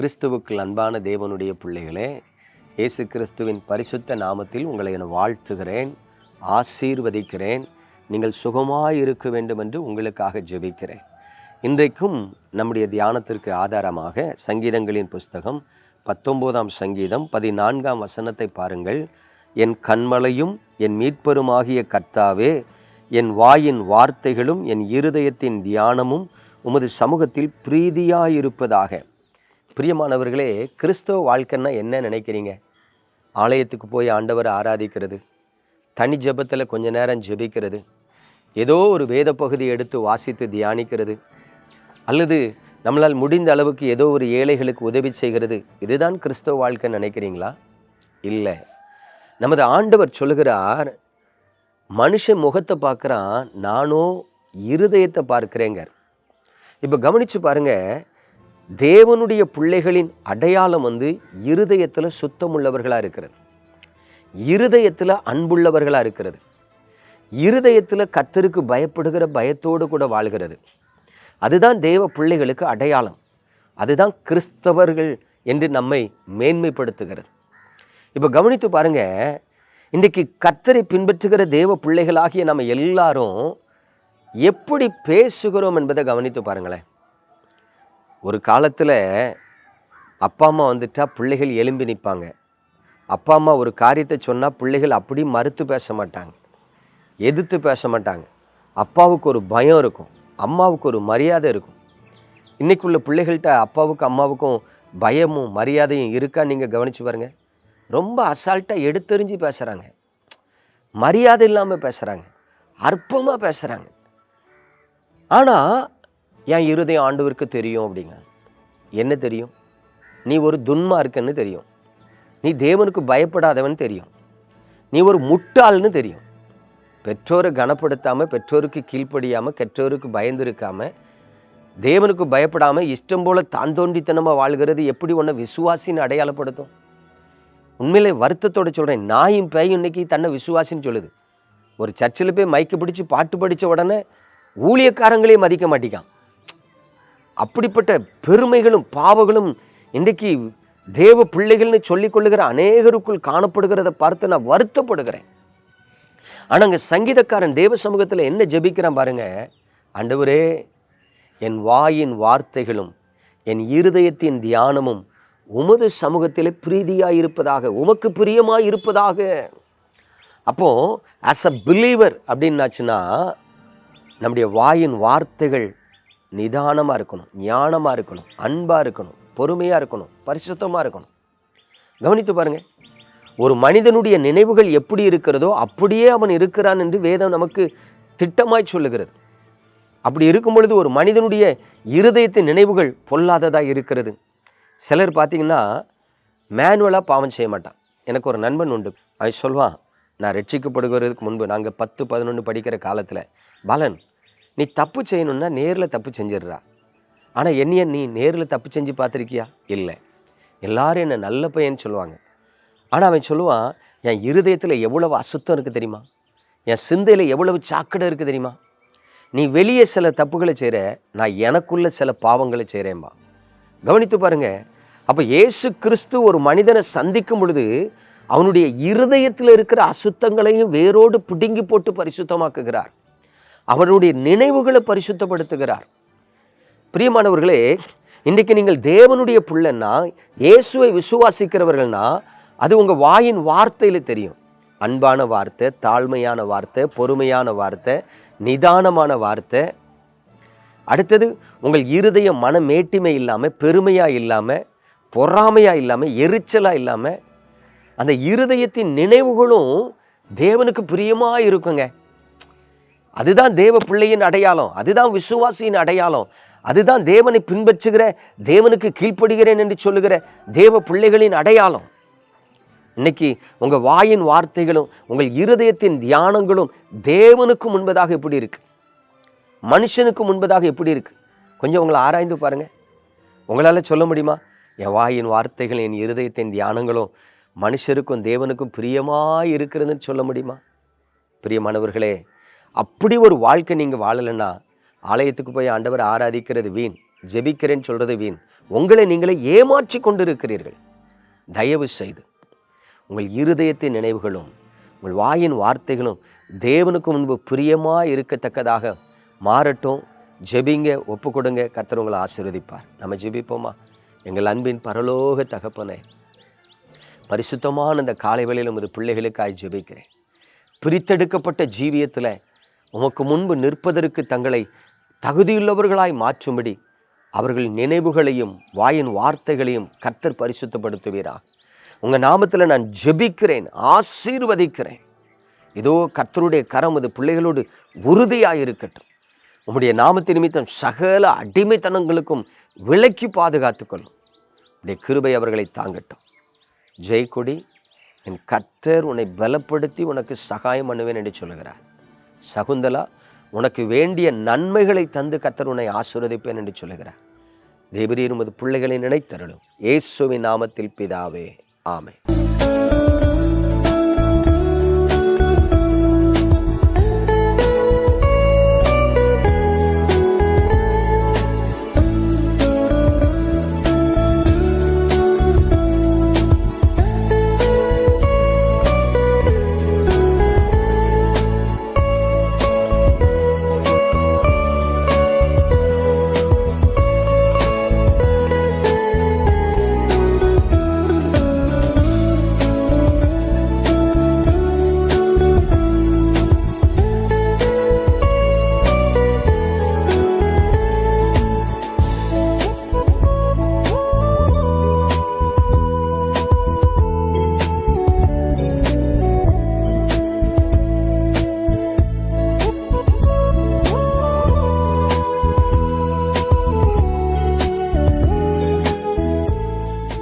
கிறிஸ்துவுக்குள் அன்பான தேவனுடைய பிள்ளைகளே இயேசு கிறிஸ்துவின் பரிசுத்த நாமத்தில் உங்களை என வாழ்த்துகிறேன் ஆசீர்வதிக்கிறேன். நீங்கள் சுகமாய் இருக்க வேண்டும் என்று உங்களுக்காக ஜெபிக்கிறேன். இன்றைக்கும் நம்முடைய தியானத்திற்கு ஆதாரமாக சங்கீதங்களின் புஸ்தகம் பத்தொம்போதாம் சங்கீதம் பதினான்காம் வசனத்தை பாருங்கள். என் கண்மலையும் என் மீட்பருமாகிய கர்த்தாவே என் வாயின் வார்த்தைகளும் என் இருதயத்தின் தியானமும் உமது சமூகத்தில் பிரீதியாயிருப்பதாக. பிரியமானவர்களே கிறிஸ்தவ வாழ்க்கைன்னா என்ன நினைக்கிறீங்க? ஆலயத்துக்கு போய் ஆண்டவரை ஆராதிக்கிறது தனி ஜெபத்தில் கொஞ்ச நேரம் ஜெபிக்கிறது ஏதோ ஒரு வேத பகுதி எடுத்து வாசித்து தியானிக்கிறது அல்லது நம்மளால் முடிந்த அளவுக்கு ஏதோ ஒரு ஏழைகளுக்கு உதவி செய்கிறது இதுதான் கிறிஸ்தவ வாழ்க்கை நினைக்கிறீங்களா? இல்லை. நமது ஆண்டவர் சொல்லுகிறார் மனுஷன் முகத்தை பார்க்குறான் நானும் இருதயத்தை பார்க்குறேங்க இப்போ கவனிச்சு பாருங்கள் தேவனுடைய பிள்ளைகளின் அடையாளம் வந்து இருதயத்தில் சுத்தமுள்ளவர்களாக இருக்கிறது. இருதயத்தில் அன்புள்ளவர்களாக இருக்கிறது. இருதயத்தில் கத்தருக்கு பயப்படுகிற பயத்தோடு கூட வாழ்கிறது. அதுதான் தேவ பிள்ளைகளுக்கு அடையாளம். அதுதான் கிறிஸ்தவர்கள் என்று நம்மை மேன்மைப்படுத்துகிறது. இப்போ கவனித்து பாருங்க இன்றைக்கு கத்தரை பின்பற்றுகிற தேவ பிள்ளைகளாகிய நம்ம எல்லாரும் எப்படி பேசுகிறோம் என்பதை கவனித்து பாருங்களேன். ஒரு காலத்தில் அப்பா அம்மா வந்துட்டால் பிள்ளைகள் எலும்பி நிற்பாங்க அப்பா அம்மா ஒரு காரியத்தை சொன்னால் பிள்ளைகள் அப்படி மறுத்து பேச மாட்டாங்க. எதிர்த்து பேச மாட்டாங்க. அப்பாவுக்கு ஒரு பயம் இருக்கும். அம்மாவுக்கு ஒரு மரியாதை இருக்கும். இன்றைக்கு உள்ள பிள்ளைகள்கிட்ட அப்பாவுக்கும் அம்மாவுக்கும் பயமும் மரியாதையும் இருக்கா நீங்கள் கவனித்து பாருங்கள் ரொம்ப அசால்ட்டாக எடுத்தெறிஞ்சு பேசுகிறாங்க மரியாதை இல்லாமல் பேசுகிறாங்க அற்பமாக பேசுகிறாங்க ஆனால் என் இருதயம் ஆண்டவருக்கு தெரியும் அப்படிங்க? என்ன தெரியும்? நீ ஒரு துன்மார்க்கன்னு தெரியும். நீ தேவனுக்கு பயப்படாதவன் தெரியும். நீ ஒரு முட்டாள்னு தெரியும். பெற்றோரை கனப்படுத்தாமல் பெற்றோருக்கு கீழ்ப்படியாமல் பெற்றோருக்கு பயந்திருக்காமல் தேவனுக்கு பயப்படாமல் இஷ்டம் போல தான் தோண்டித்தனமாக வாழ்கிறது எப்படி உன்னை விசுவாசின்னு அடையாளப்படுத்தும்? உண்மையிலே வருத்தத்தோட சொல்கிறேன் நாயும் பேயும் இன்னைக்கு தன்னை விசுவாசின்னு சொல்லுது. ஒரு சர்ச்சில் போய் மைக்கு பிடிச்சி பாட்டு படித்த உடனே ஊழியக்காரங்களே மதிக்க மாட்டேங்கான் அப்படிப்பட்ட பெருமைகளும் பாவங்களும் இன்றைக்கு தேவ பிள்ளைகள்னு சொல்லிக் கொள்ளுகிற அநேகருக்குள் காணப்படுகிறத பார்த்து நான் வருத்தப்படுகிறேன். ஆனால் அங்கே சங்கீதக்காரன் தேவ சமூகத்தில் என்ன ஜபிக்கிறான் பாருங்க. ஆண்டவரே என் வாயின் வார்த்தைகளும் என் இருதயத்தின் தியானமும் உமது சமூகத்தில் பிரீதியாக இருப்பதாக உமக்கு பிரியமாக இருப்பதாக அப்போது ஆஸ் அ பிலீவர் அப்படின்னாச்சுன்னா நம்முடைய வாயின் வார்த்தைகள் நிதானமாக இருக்கணும் ஞானமாக இருக்கணும் அன்பாக இருக்கணும் பொறுமையாக இருக்கணும் பரிசுத்தமாக இருக்கணும். கவனித்து பாருங்கள் ஒரு மனிதனுடைய நினைவுகள் எப்படி இருக்கிறதோ அப்படியே அவன் இருக்கிறான் என்று வேதம் நமக்கு திட்டமாய் சொல்லுகிறது. அப்படி இருக்கும் பொழுது ஒரு மனிதனுடைய இருதயத்தின் நினைவுகள் பொல்லாததாக இருக்கிறது. சிலர் பார்த்தீங்கன்னா மேனுவலாக பாவம் செய்ய மாட்டான். எனக்கு ஒரு நண்பன் உண்டு. அவன் சொல்வான் நான் ரட்சிக்கப்படுகிறதுக்கு முன்பு நாங்கள் பத்து பதினொன்று படிக்கிற காலத்தில் பாலன் நீ தப்பு செய்யணும்னா நேரில் தப்பு செஞ்சிடுறா. ஆனால் என்னைய நீ நேரில் தப்பு செஞ்சு பார்த்துருக்கியா? இல்லை. எல்லாரும் என்னை நல்ல பையன்னு சொல்லுவாங்க. ஆனால் அவன் சொல்லுவான் என் இருதயத்தில் எவ்வளவு அசுத்தம் இருக்குது தெரியுமா? என் சிந்தையில் எவ்வளவு சாக்கடை இருக்குது தெரியுமா? நீ வெளியே சில தப்புகளை செய்கிற நான் எனக்குள்ள சில பாவங்களை செய்கிறேன்பா கவனித்து பாருங்க. அப்போ இயேசு கிறிஸ்து ஒரு மனிதனை சந்திக்கும் பொழுது அவனுடைய இருதயத்தில் இருக்கிற அசுத்தங்களையும் வேரோடு பிடுங்கி போட்டு பரிசுத்தமாக்குகிறார். அவனுடைய நினைவுகளை பரிசுத்தப்படுத்துகிறார். பிரியமானவர்களே இன்றைக்கு நீங்கள் தேவனுடைய பிள்ளைன்னா இயேசுவை விசுவாசிக்கிறவர்கள்னா அது உங்கள் வாயின் வார்த்தையில் தெரியும். அன்பான வார்த்தை தாழ்மையான வார்த்தை பொறுமையான வார்த்தை நிதானமான வார்த்தை. அடுத்தது உங்கள் இருதய மன மேட்டிமை இல்லாமல் பெருமையாக இல்லாமல் பொறாமையாக இல்லாமல் எரிச்சலாக இல்லாமல் அந்த இருதயத்தின் நினைவுகளும் தேவனுக்கு பிரியமாக இருக்குங்க. அதுதான் தேவ பிள்ளையின் அடையாளம். அதுதான் விசுவாசியின் அடையாளம். அதுதான் தேவனை பின்பற்றுகிற தேவனுக்கு கீழ்ப்படுகிறேன் என்று சொல்லுகிற தேவ பிள்ளைகளின் அடையாளம். இன்னைக்கு உங்கள் வாயின் வார்த்தைகளும் உங்கள் இருதயத்தின் தியானங்களும் தேவனுக்கு முன்பதாக எப்படி இருக்கு? மனுஷனுக்கு முன்பதாக எப்படி இருக்கு? கொஞ்சம் உங்களை ஆராய்ந்து பாருங்க. உங்களால் சொல்ல முடியுமா? என் வாயின் வார்த்தைகள் என் இருதயத்தின் தியானங்களும் மனுஷருக்கும் தேவனுக்கும் பிரியமாக இருக்கிறதுன்னு சொல்ல முடியுமா? பிரியமானவர்களே அப்படி ஒரு வாழ்க்கை நீங்கள் வாழலைன்னா ஆலயத்துக்கு போய் ஆண்டவர் ஆராதிக்கிறது வீண் ஜெபிக்கிறேன்னு சொல்றது வீண். உங்களை நீங்களே ஏமாற்றி கொண்டு இருக்கிறீர்கள் தயவு செய்து உங்கள் இருதயத்தின் நினைவுகளும் உங்கள் வாயின் வார்த்தைகளும் தேவனுக்கு முன்பு பிரியமாக இருக்கத்தக்கதாக மாறட்டும். ஜெபிங்க ஒப்பு கொடுங்க கத்தர் உங்களை ஆசீர்வதிப்பார். நம்ம ஜெபிப்போமா? எங்கள் அன்பின் பரலோக தகப்பனே பரிசுத்தமான இந்த காலை வேளையில் உமது பிள்ளைகளுக்காய் ஜெபிக்கிறேன். பிரித்தெடுக்கப்பட்ட ஜீவியத்தில் உமக்கு முன்பு நிற்பதற்கு தங்களை தகுதியுள்ளவர்களாய் மாற்றும்படி அவர்கள் நினைவுகளையும் வாயின் வார்த்தைகளையும் கர்த்தர் பரிசுத்தப்படுத்துவீரா. உங்கள் நாமத்தில் நான் ஜெபிக்கிறேன் ஆசீர்வதிக்கிறேன். இதோ கர்த்தருடைய கரம் அது பிள்ளைகளோடு உறுதியாக இருக்கட்டும் உம்முடைய நாமத்தின் நிமித்தம் சகல அடிமைத்தனங்களுக்கும் விலக்கி பாதுகாத்துக்கொள்ளும். உடைய கிருபை அவர்களை தாங்கட்டும். ஜெய்கொடி என் கர்த்தர் உன்னை பலப்படுத்தி உனக்கு சகாயம் பண்ணுவேன் என்று சொல்லுகிறார். சகுந்தலா உனக்கு வேண்டிய நன்மைகளை தந்து கத்தர் உன்னை ஆசீர்வதிப்பேன் என்று சொல்லுகிறார். தேவரீர் உமது பிள்ளைகளை நினைத்தருளும். இயேசுவின் நாமத்தில் பிதாவே. ஆமை